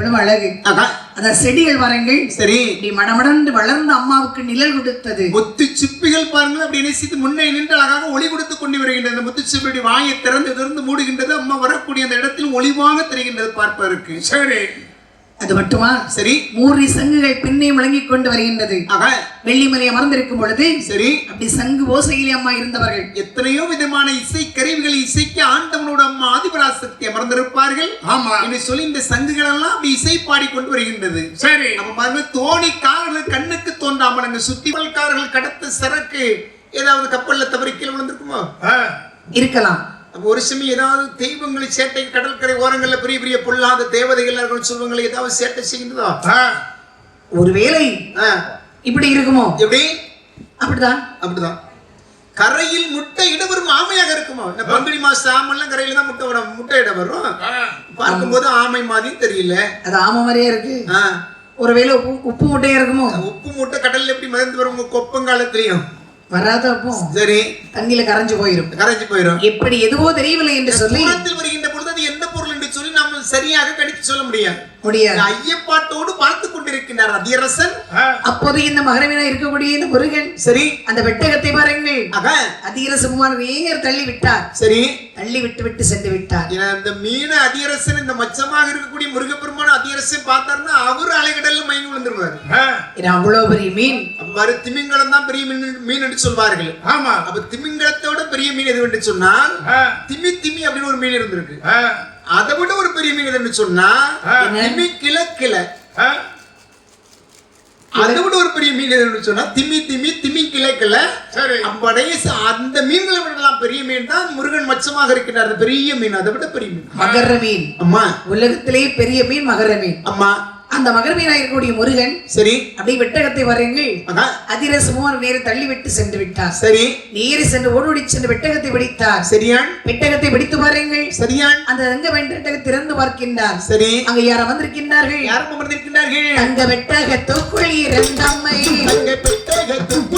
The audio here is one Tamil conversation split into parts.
எவ்வளவு அழகு. ஆகா அத செடிகள் வரங்கள் சரி. இப்படி மடமடந்து வளர்ந்த அம்மாவுக்கு நிழல் கொடுத்தது. முத்து சிப்பிகள் பாருங்கள். அப்படி நேசித்து முன்னே நின்று அழகாக ஒளி கொடுத்து கொண்டு வருகின்றது. அந்த முத்து சிப்பியுடைய வாயை திறந்து திறந்து மூடுகின்றது. அம்மா வரக்கூடிய அந்த இடத்தில் ஒளிவாக தெரிகின்றது பார்ப்பதற்கு. சரி. அது மட்டுமா? சரி. மூறி சங்குகள் பின்னே முழங்கிக் கொண்டு வருகின்றது. ஆகா? வெள்ளிமலை அமர்ந்திருக்கும் பொழுது சரி. அப்படி சங்கு ஓசையிலே அம்மா இருந்தவர்கள். எத்தனையோ விதமான இசை கருவிகளை இசைக்க ஆண்டவனோட அம்மா ஆதிபராசக்தி அமர்ந்திருப்பார்கள் ஆமா. என்று சொல்லி இந்த சங்குகள் எல்லாம் அப்படி இசை பாடிக்கொண்டு வருகின்றது. சரி. அப்ப பாருங்க தோணிக்காரர்கள் கண்ணுக்கு தோன்றாமல் அங்க சுத்திவல்காரர்கள் கடத்த சரக்கு ஏதாவது கப்பல்ல தவறி கீழே விழுந்திருக்குமோ இருக்கலாம். அப்ப ஒரு சமயம் ஏதாவது தெய்வங்களை சேட்டை கடற்கரை ஓரங்கள்ல பெரிய பெரிய பொல்லாத தேவதைகள் சொல்வங்களை ஏதாவது சேட்டை ஆ, ஒருவேளை இப்படி இருக்குமோ? எப்படி? அப்படிதான் அப்படிதான் கரையில் முட்டை இட வரும் ஆமையாக இருக்குமா? இந்த பங்குனி மாசம் ஆமெல்லாம் கரையில தான் முட்டை வரும் முட்டை இட வரும். பார்க்கும்போது ஆமை மாதிரி தெரியல. அது ஆம மாதிரியே இருக்கு. ஒருவேளை உப்பு உப்பு முட்டையா இருக்குமோ? உப்பு மூட்டை கடல்ல எப்படி மிதந்து வரும் உங்க கொப்பங்காலத்திலையும்? வராத அப்போ சரி. தண்ணியில கரைஞ்சு போயிரும். கரைஞ்சு போயிடும் எப்படி எதுவோ தெரியவில்லை என்று சொல்லி வருகின்ற பொழுது அது எந்த பொருள் என்று சொல்லி நாம் சரியாக கணித்து சொல்ல முடியாது. முடியாது. ஐயப்பாட்டோடு பார்த்து கொண்டிருக்கின்றார் அதிரசன். ஆ, அப்போது இந்த மகரவினா இருக்கக்கூடிய இந்த முருகன் சரி. அந்த வெட்டகத்தை பாருங்கள். ஆக. அதீர சுமார் நேர் தள்ளி விட்டார். சரி. தள்ளி விட்டு விட்டு சென்று விட்டார். இந்த மீன அதிரசன் இந்த மச்சமாக இருக்கக்கூடிய முருகப்பெருமான அதிரசன் பார்த்தாருன்னா அவரு அலைகடல்ல மயங்கி விழுந்துருவாரு. ஏன்னா அவ்வளவு பெரிய மீன். அவ்வாறு திமிங்கலம் தான் பெரிய மீன் மீன் என்று சொல்வார்கள். ஆமா. அப்ப திமிங்கலத்தோட பெரிய மீன் எது என்று சொன்னால் திமி திமி அப்படின்னு ஒரு மீன் இருந்திருக்கு. அதை விட ஒரு பெரிய மீன் எதுன்னு சொன்னா. திமி ஆ, அதை விட ஒரு பெரிய மீன் எதுன்னு சொன்னா திமி திமி திமி அப்படியே ச- அந்த மீன்களை விடலாம் பெரிய மீன் தான் முருகன் மச்சமாக இருக்கின்றார். அந்த பெரிய மீன் அதை விட பெரிய மீன். மகர மீன். அம்மா. உலகத்திலே பெரிய மீன் மகர மீன். அம்மா. அந்த மகர மீனா இருக்கக்கூடிய முருகன் சரி. அப்படி வெட்டகத்தை வரங்கள் அக்கா அதிர சுமார் நேர தள்ளி விட்டு சென்று விட்டார். சரி. நேரி சென்று ஓடோடி சென்று வெட்டகத்தை பிடித்தார். சரியான். வெட்டகத்தை பிடித்து பாருங்கள் சரியான். அந்த தங்க வெட்டகத்தை திறந்து பார்க்கின்றார். சரி. அங்க யார் வந்திருக்கின்றார்கள் யாரும் அமர்ந்திருக்கின்றார்கள்? தங்க வெட்டகத்துக்குள் இரண்டம்மை தங்க பெட்டகத்துக்குள்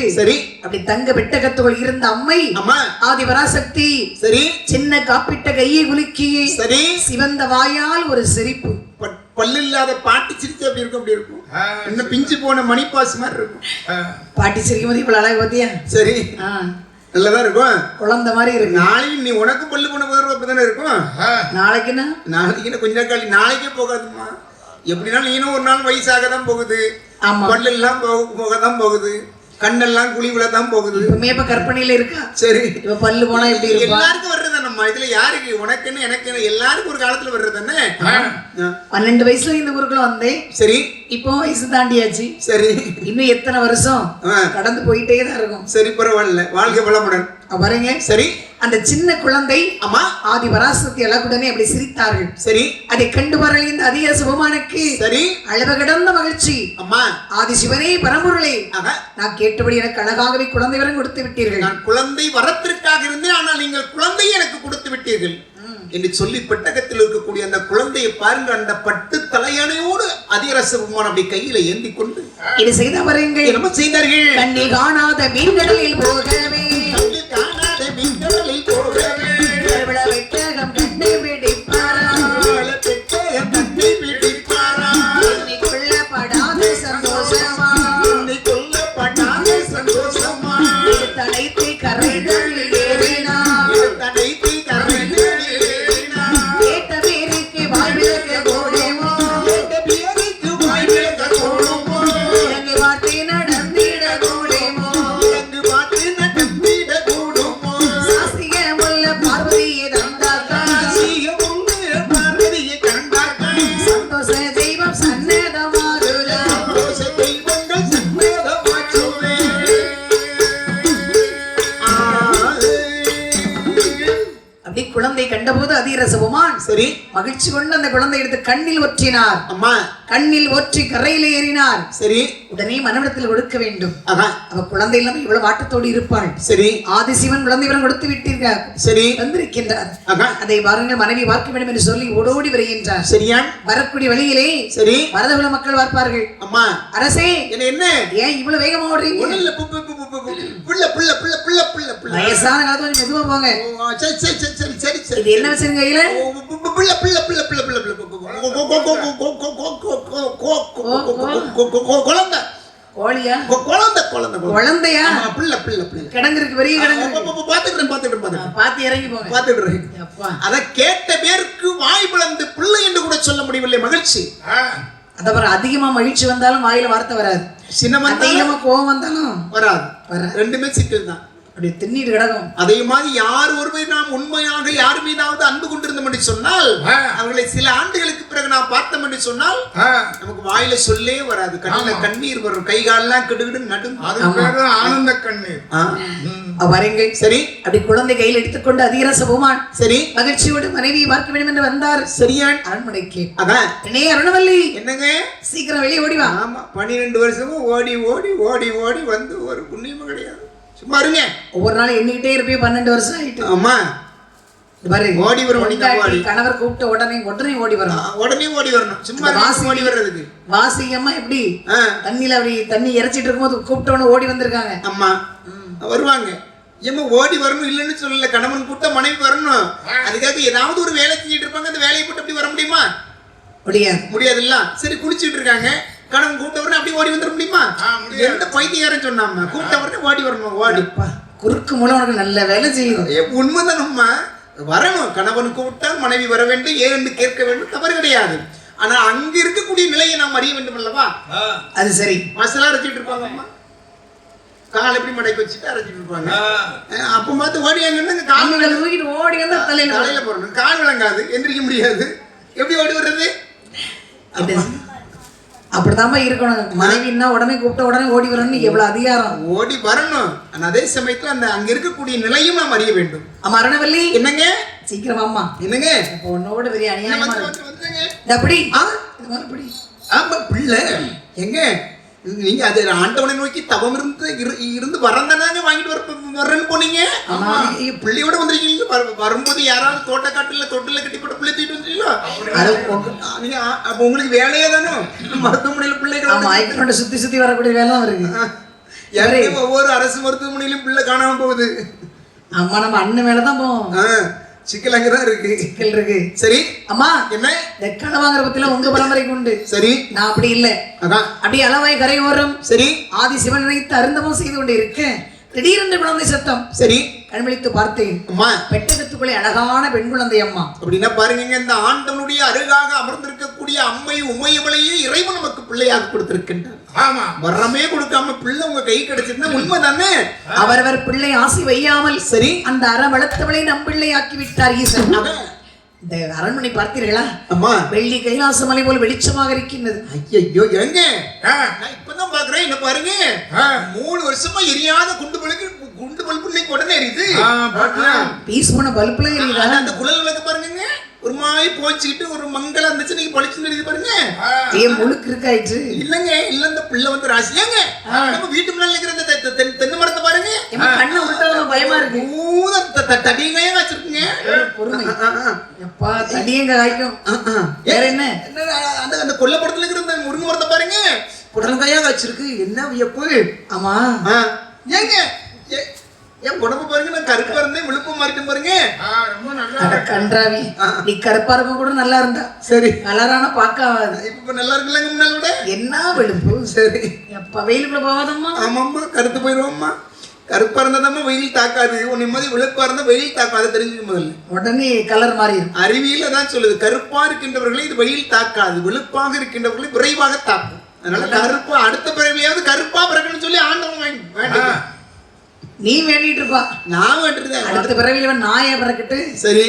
பொழுது சரி. அப்படி தங்க பெட்டகத்துக்குள் இருந்த அம்மை அம்மா. ஆதிபராசக்தி சரி. சின்ன காப்பிட்ட கையை குலுக்கி சரி. சிவந்த வாயால் ஒரு சிரிப்பு. பல்லு இல்லாத பாட்டி சிரிச்சு அப்படி இருக்கும்? அப்படி இருக்கும். இன்னும் பிஞ்சு போன மணிப்பாஸ் மாதிரி இருக்கும். பாட்டி சிரிக்கும் போது இவ்வளவு அழகு பார்த்தியா? சரி. நல்லதா இருக்கும். குழந்தை மாதிரி இருக்கு. நாளைக்கு நீ உனக்கு பல்லு போன போது அப்படிதானே இருக்கும்? நாளைக்குன்னா நாளைக்கு இன்னும் கொஞ்ச நாள் நாளைக்கே போகாதும்மா. எப்படினாலும் நீனும் ஒரு நாள் வயசாக தான் போகுது. பல்லு எல்லாம் போக போக தான் போகுது. கண்ணெல்லாம் குழி விழ தான் போகுது. இப்பவுமே இப்ப கற்பனையில இருக்கா? சரி. இப்ப பல்லு போனா எப்படி இருப்பா? எல்லாருக்கும் வர்றது நம்ம இதுல யாருக்கு? உனக்குன்னு எனக்கு எல்லாருக்கும் ஒரு காலத்துல வர்றது தானே. பன்னெண்டு வயசுல இந்த ஊருக்குள்ள வந்தேன். சரி. இப்போ வயசு தாண்டியாச்சு. சரி. இன்னும் எத்தனை வருஷம். கடந்து போயிட்டே தான் இருக்கும். சரி பரவாயில்ல. வாழ்க்கை வளமுடன். பாருங்க. சரி. அந்த சின்ன குழந்தை அம்மா ஆதி பராசக்தி அழகுடனே அப்படி சிரித்தார்கள். சரி. அதை கண்டு வரல் இந்த அதிக சுபமானுக்கு சரி. அளவு கடந்த மகிழ்ச்சி. அம்மா. ஆதி சிவனே பரம்பொருளே. நான் கேட்டபடி எனக்கு அழகாகவே குழந்தை வரம் கொடுத்து விட்டீர்கள். நான் குழந்தை வரத்திற்காக இருந்தேன் ஆனால் நீங்கள் குழந்தையை எனக்கு கொடுத்து விட்டீர்கள். என்று சொல்லி பெட்டகத்தில் இருக்கக்கூடிய அந்த குழந்தையை பாருங்கள் அந்த பட்டு தலையணையோடு அதிரச விமானம் அப்படி கையில ஏந்தி கொண்டு இது செய்த வரங்கள் என்னமோ செய்தார்கள். கண்ணில் காணாத மீன்கடலில் போகவே. கண்ணில் காணாத கண்டபோது அதிரசபுமான். சரி. மகிழ்ச்சி கொண்டு அந்த குழந்தை எடுத்து கண்ணில் ஒற்றினார். அம்மா. கண்ணில் ஒற்றி கரையில் ஏறினார். சரி. உடனே மனமிடத்தில் கொடுக்க வேண்டும் அதான் அவ குழந்தை இல்லாம இவ்வளவு வாட்டத்தோடு இருப்பாள் சரி ஆதிசிவன் குழந்தை வரம் கொடுத்து விட்டீர்கள் சரி வந்திருக்கின்றார் அதான் அதை பாருங்கள் மனைவி பார்க்க வேண்டும் என்று சொல்லி ஓடோடி வருகின்றார் சரியா வரக்கூடிய வழியிலே சரி வரதகுல மக்கள் பார்ப்பார்கள் அம்மா அரசே என்ன ஏன் இவ்வளவு வேகமா ஓடுறீங்க புள்ள புள்ள புள்ள புள்ள புள்ள புள்ள வயசான காலத்துல கொஞ்சம் மெதுவா போங்க சரி சரி சரி சரி சரி என்ன வச்சிருங்க கையில புள்ள புள்ள புள்ள புள்ள புள்ள புள்ள குழந்தை. கோழியா? குழந்தை குழந்தை குழந்தையா? பிள்ளை பிள்ளை பிள்ளை. கிடங்கிருக்கு பெரிய கிடங்கு. பாத்துக்கிறேன் பாத்துக்கிறேன் பாத்துக்கிறேன் பாத்து இறங்கி போங்க. பாத்துக்கிறேன் அதை கேட்ட பேருக்கு வாய் பிளந்து பிள்ளை என்று கூட சொல்ல முடியவில்லை. மகிழ்ச்சி. அதாவது அதிகமா மகிழ்ச்சி வந்தாலும் வாயில வார்த்தை வராது. சின்ன மந்தையில கோவம் வந்தாலும் வராது. வராது. ரெண்டுமே சிக்கல் தான். அப்படி தின்னிட்டு கிடக்கும். அதே மாதிரி யார் ஒருவர் நாம் உண்மையாக யார் மீதாவது அன்பு கொண்டிருந்தோம் என்று சொன்னால் அவர்களை சில ஆண்டுகளுக்கு பிறகு நாம் பார்த்தோம் என்று சொன்னால் நமக்கு வாயில சொல்லே வராது. கண்ணில கண்ணீர் வரும். கை காலெல்லாம் கிடுகிடு பேரு ஆனந்த கண்ணீர். வரேங்கள் சரி. அப்படி குழந்தை கையில் எடுத்துக்கொண்டு அதிரச போமான் சரி. மகிழ்ச்சியோடு மனைவியை பார்க்க வேண்டும் என்று வந்தார். சரியான். அரண்மனைக்கு. அதான். என்னே அருணவல்லி. என்னங்க? சீக்கிரம் வெளியே ஓடி வா. ஆமா. பன்னிரெண்டு வருஷமும் ஓடி ஓடி ஓடி ஓடி வந்து ஒரு புண்ணியமும் கிடையாது. சும்மா இருங்க ஒவ்வொரு நாள் எண்ணிக்கிட்டே இருப்பே பன்னெண்டு வருஷம் ஆயிட்டு. ஆமா. பாரு ஓடி வரும் பொண்டாட்டி. கணவர் கூப்பிட்ட உடனே உடனே ஓடி ஆ, வரும் உடனே ஓடி வரணும். சும்மா வாசி ஓடி வர்றதுக்கு. வாசியம்மா எப்படி? தண்ணியில அப்படி தண்ணி இறைச்சிட்டு இருக்கும்போது கூப்பிட்ட உடனே ஓடி வந்திருக்காங்க. ஆமா. வருவாங்க. ஏம்மா ஓடி வரணும் இல்லைன்னு சொல்லல. கணவன் கூட்ட மனைவி வரணும். அதுக்காக ஏதாவது ஒரு வேலை செஞ்சுட்டு இருப்பாங்க. அந்த வேலையை போட்டு அப்படி வர முடியுமா? முடியாது. முடியாதுல்ல? சரி குளிச்சிட்டு இருக்காங்க. கணவன் கூப்பிட்ட உடனே அப்படி ஓடி வந்துட முடியுமா. எந்த பைத்தியாரன் சொன்னாம? கூப்பிட்ட உடனே ஓடி வரணும் ஓடி. குறுக்கு மூலம் உனக்கு நல்ல வேலை செய்யுது. உண்மைதான் அம்மா வரணும். கணவன் கூப்பிட்டால் மனைவி வர வேண்டும் ஏன் கேட்க வேண்டும் தவறு கிடையாது. ஆனா அங்க இருக்கக்கூடிய நிலையை நாம் அறிய வேண்டும் அல்லவா? அது சரி. மசாலா அரைச்சிட்டு இருப்பாங்க அம்மா. கால் எப்படி மடக்கி வச்சுட்டு அரைச்சிட்டு இருப்பாங்க. அப்ப பார்த்து ஓடியாங்கன்னு கால் அம்மிகளை தூக்கிட்டு ஓடி வந்தா தலையில. தலையில போடணும். கால் விளங்காது எந்திரிக்க முடியாது. எப்படி ஓடி வர்றது? இது அப்படித்தாம்மா இருக்கணும். மனைவின்னா உடனே கூப்பிட்ட உடனே ஓடி வரணும்னு எவ்வளவு அதிகாரம்? ஓடி வரணும். ஆனா அதே சமயத்துல அந்த அங்க இருக்கக்கூடிய நிலையும் நாம் அறிய வேண்டும். அம்மா அருணவல்லி என்னங்க? சீக்கிரம் அம்மா என்னங்க? இப்போ உன்னோட பெரிய அநியாயமா அப்படி ஆ? இது மறுபடி. ஆமா பிள்ளை. எங்க? நீங்க அது ஆண்டவனை நோக்கி தவம் இருந்து இரு- இருந்து வரந்தானே வாங்கிட்டு வர வர்றேன்னு போனீங்க? பிள்ளையோட வந்திருக்கீங்க வர- வரும்போது யாராவது தோட்டக்காட்டுல தொட்டில கட்டி போட்டு பிள்ளை தூக்கிட்டு உங்க- நீங்க அப்ப உங்களுக்கு வேலையே தானே? மருத்துவமனையில பிள்ளைகள் ஆமா சுத்தி சுத்தி வரக்கூடிய வேலை இருக்கு ஒவ்வொரு அரசு மருத்துவமனையிலும் பிள்ளை காணாம போகுது. அம்மா நம்ம அண்ணன் மேலதான் போவோம். சிக்கல் அங்கதான் இருக்கு. சிக்கல் இருக்கு. சரி. அம்மா என்ன? இந்த கனவாங்கிற பத்தில உங்க பரம்பரைக்கு உண்டு. சரி. நான் அப்படி இல்ல. அதான். அப்படி அளவாய் கரை ஓரம். சரி. ஆதி சிவன் நினைத்து அருந்தமும் செய்து கொண்டு இருக்கேன் திடீரென்று குழந்தை சத்தம். சரி. கண்விழித்து பார்த்தேன். அம்மா. பெட்டகத்துக்குள்ளே அழகான பெண் குழந்தை அம்மா அப்படின்னா பாருங்க இந்த ஆண்டவனுடைய அருகாக அமர்ந்திருக்கக்கூடிய அம்மை உமையவளையே இறைவன் நமக்கு பிள்ளையாக கொடுத்திருக்கின்றார். ஆமா. வரமே கொடுக்காம பிள்ளை உங்க கை கிடைச்சிருந்தா உண்மை தானே அவரவர் பிள்ளை ஆசி வையாமல் சரி. அந்த அற வளர்த்தவளை நம் பிள்ளை ஆக்கி விட்டார் ஈசன். இந்த அரண்மனை பார்த்தீர்களா? அம்மா வெள்ளி கைலாச மலை போல் வெளிச்சமாக இருக்கின்றது. ஐயோ எங்க நான் இப்பதான் பாக்குறேன் என்ன பாருங்க. மூணு வருஷமா எரியாத குண்டு பழுக்கு குண்டு பல்பு இன்னைக்கு உடனே எரியுது? பீஸ் போன பல்புல இருக்குதா அந்த குழல் விளக்கு பாருங்க ஒரு மாதிரி போச்சுக்கிட்டு ஒரு மங்களம் இருந்துச்சு நீங்க பளிச்சுன்னு எரியுது பாருங்க. ஏன் முழுக்கு இருக்காயிற்று? இல்லங்க இல்ல இந்த பிள்ளை வந்து ராசி. ஏங்க நம்ம வீட்டு முன்னால இருக்கிற இந்த தெ- தெ- தென்னை மரத்தை பாருங்க. கண்ணை விட்டா பயமா இருக்கு. த- தடியங்கையா வச்சிருக்குங்க. பொறுமை. எப்பா தடியங்க காய்க்கும். வேற என்ன? என்ன, அந்த அந்த கொல்லப்படத்துல இருக்கிற அந்த முருங்கை மரத்தை பாருங்க. புடலங்காயா வச்சிருக்கு. என்ன வியப்பு? ஆமா. ஏங்க நான் கருப்பா இருந்தேன் விழுப்பமா இருக்கேன் பாருங்க. ஆ, ரொம்ப நல்லா கன்றாவி நீ கருப்பா இருக்க கூட நல்லா இருந்தா. சரி. கலரான பார்க்காது. இப்ப நல்லா இருக்குல்லங்க முன்னால விட என்ன வெளுப்பு சரி. எப்ப வெயிலுக்குள்ள போகாதம்மா? ஆமாம்மா கருத்து போயிடுவோம்மா கருப்பா இருந்தாதாம்மா வெயில் தாக்காது. உன் நிம்மதி வெளுப்பா இருந்தா வெயில் தாக்காது தெரிஞ்சுக்க முதல்ல. உடனே கலர் மாறிடும் அறிவியல தான் சொல்லுது. கருப்பா இருக்கின்றவர்களை இது வெயில் தாக்காது. வெளுப்பாக இருக்கின்றவர்களை விரைவாக தாக்கும். அதனால கருப்பா அடுத்த பிறவியாவது கருப்பா பிறக்கணும்னு சொல்லி ஆண்டவன் வேண்டிக்க. நீ வேண்டிட்டு இருப்பா. நான் வேண்டிருந்தேன் அடுத்த இவன் நாயை பிறக்கட்டு சரி.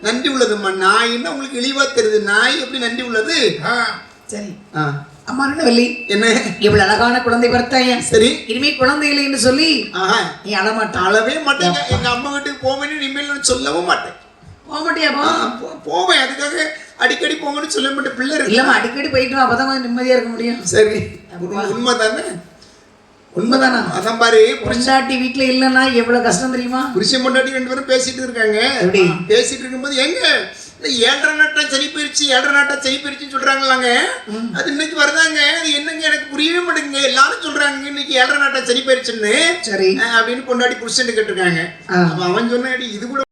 நன்றி உள்ளதும்மா. நாய்ன்னா உங்களுக்கு இழிவா தெரியுது. நாய் எப்படி நன்றி உள்ளது? ஆ. சரி. ஆ. அம்மா என்ன வெள்ளி? என்ன? இவ்வளவு அழகான குழந்தை பிறத்தாய சரி. இனிமே குழந்தை இல்லைன்னு சொல்லி ஆஹா. நீ அழமாட்டான் அளவே மாட்டேங்க. எங்க அம்மா வீட்டுக்கு போவேன்னு இனிமேல் சொல்லவும் மாட்டேன். போக மாட்டியாப்பா போவேன். அதுக்காக அடிக்கடி போங்கன்னு சொல்ல மாட்டேன். பிள்ளை இல்லம்மா அடிக்கடி போயிட்டு அப்பதான் கொஞ்சம் நிம்மதியா இருக்க முடியும். சரி. உண்மை தானே உண்மைதானா? அதான் பாரு பொண்டாட்டி வீட்டுல இல்லைன்னா எவ்வளவு கஷ்டம் தெரியுமா? புருஷன் பொண்டாட்டி ரெண்டு பேரும் பேசிட்டு இருக்காங்க. எப்படி? பேசிட்டு இருக்கும்போது எங்க? ஏழரை நாட்டா சனி போயிருச்சு ஏழரை நாட்டா சனி போயிருச்சுன்னு சொல்றாங்களாங்க. அது இன்னைக்கு வருதாங்க? அது என்னங்க? எனக்கு புரியவே மாட்டேங்குங்க எல்லாரும் சொல்றாங்க இன்னைக்கு ஏழரை நாட்டா சனி போயிருச்சுன்னு. சரி. அப்படின்னு பொண்டாட்டி புருஷன் கேட்டிருக்காங்க. அவன் சொன்னாடி இது கூட